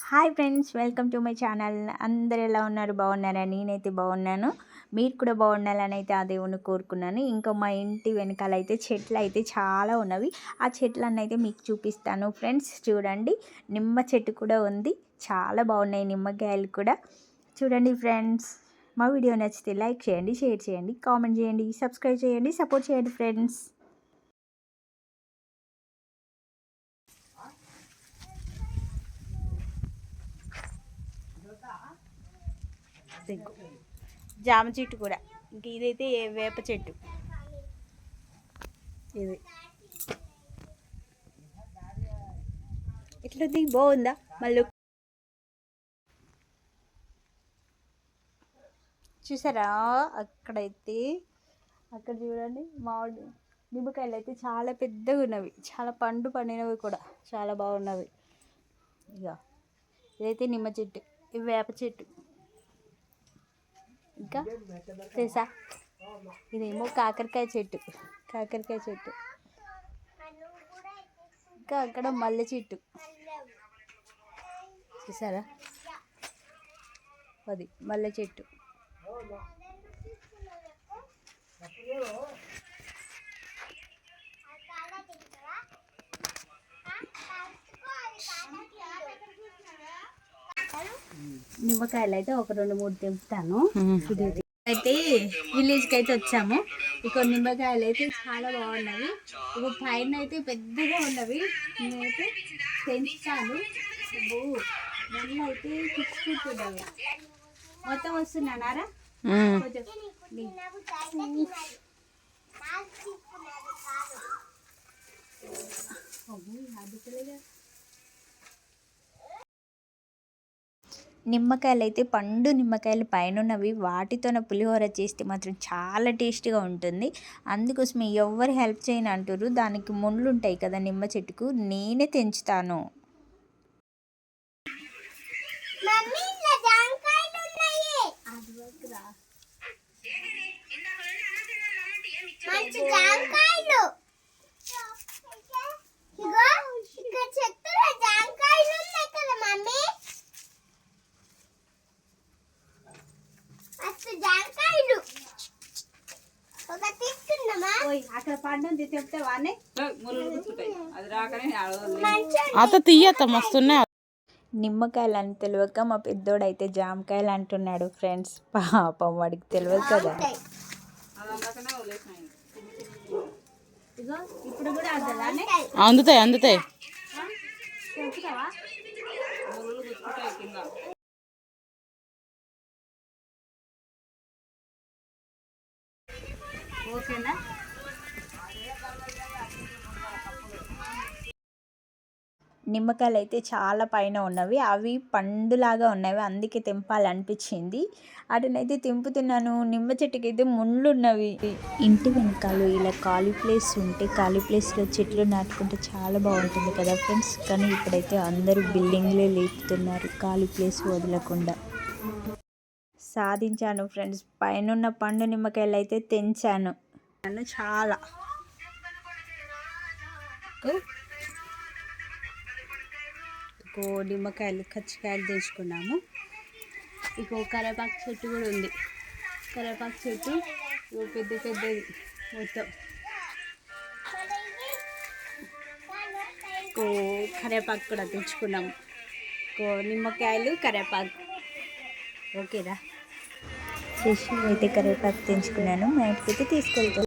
Hi friends welcome to my channel. అందరు ఎలా ఉన్నారు? బాగున్నారా? నేనైతే బాగున్నాను. మీరు కూడా బాగుండాలని అయితే ఆ దేవుని కోరుకున్నాను. ఇంకా మా ఇంటి వెనకాల అయితే చెట్లు అయితే చాలా ఉన్నవి. ఆ చెట్లన్నీ అయితే మీకు చూపిస్తాను ఫ్రెండ్స్. చూడండి నిమ్మ చెట్టు కూడా ఉంది. చాలా బాగున్నాయి నిమ్మకాయలు కూడా. చూడండి ఫ్రెండ్స్ మా వీడియో నచ్చితే లైక్ చేయండి షేర్ చేయండి కామెంట్ చేయండి సబ్స్క్రైబ్ చేయండి సపోర్ట్ చేయండి ఫ్రెండ్స్. జామ చెట్టు కూడా. ఇంక ఇదైతే వేప చెట్టు. ఇది. ఇట్లా దిగి బాగుందా? మళ్ళీ చూసారా? అక్కడైతే అక్కడ చూడండి మామిడి నిమ్మకాయలు అయితే చాలా పెద్దగా ఉన్నవి. చాలా పండు పండినవి కూడా. చాలా బాగున్నవి. ఇక ఇదైతే నిమ్మ చెట్టు. ఇవి వేప చెట్టు. ఇంకా తెలుసా? ఇదేమో కాకరకాయ చెట్టు. కాకరకాయ చెట్టు. ఇంకా అక్కడ మల్లె చెట్టు. చూసారా? అది మల్లె చెట్టు. నిమ్మకాయలు అయితే ఒక రెండు మూడు తెంపుతాను. అయితే విలేజ్కి అయితే వచ్చాము. ఇక నిమ్మకాయలు అయితే చాలా బాగున్నవి ఇక పైన అయితే పెద్దగా ఉన్నవి. నేనైతే పెంచుతాను నెల అయితే మొత్తం వస్తున్నానారా కొంచెం నీ- నిమ్మకాయలు అయితే పండు నిమ్మకాయలు పైన ఉన్నవి వాటితోన పులిహోర చేస్తే మాత్రం చాలా టేస్టీగా ఉంటుంది. అందుకోసమే ఎవరు హెల్ప్ చేయని అంటారు దానికి ముళ్ళు ఉంటాయి కదా నిమ్మ చెట్టుకు నేనే తెంచుతాను. మంచి తీసుకుందామా? అక్కడ పండు చెప్తే వానే మంచి అత తీయత మస్తున్నాయి నిమ్మకాయలు అని తెలియక మా పెద్దోడు అయితే జామకాయలు అంటున్నాడు ఫ్రెండ్స్. పాపం వాడికి తెలియదు కదా. అందుతాయి అందుతాయి. ఓకేనా? నిమ్మకాయలు అయితే చాలా పైన ఉన్నవి. అవి పండులాగా ఉన్నవి. అందుకే తెంపాలనిపించింది. అటునైతే తెంపుతున్నాను. నిమ్మ చెట్టుకి అయితే ముళ్ళు ఉన్నవి ఇంటి వెనకాల ఇలా ఖాళీ ప్లేస్ ఉంటే ఖాళీ ప్లేస్లో చెట్లు నాటుకుంటే చాలా బాగుంటుంది కదా ఫ్రెండ్స్. కానీ ఇప్పుడైతే అందరూ బిల్డింగ్లే లేపుతున్నారు. ఖాళీ ప్లేస్ వదలకుండా. సాధించాను ఫ్రెండ్స్. పైన పండు నిమ్మకాయలు అయితే తెంచాను. నన్ను చాలా. ఇంకో నిమ్మకాయలు కచ్చికాయలు తెచ్చుకున్నాము. ఇంకో కరేపాకు చెట్టు కూడా ఉంది. కరేపాకు చెట్టు పెద్ద పెద్దది మొత్తం. ఇంకో కరేపాకు కూడా తెచ్చుకున్నాము. ఇంకో నిమ్మకాయలు కరేపాకు. ఓకేరా? ఫ్రెష్ అయితే కరివేపాకు తెంచుకున్నాను. మా ఇంటికి అయితే తీసుకెళ్తాను.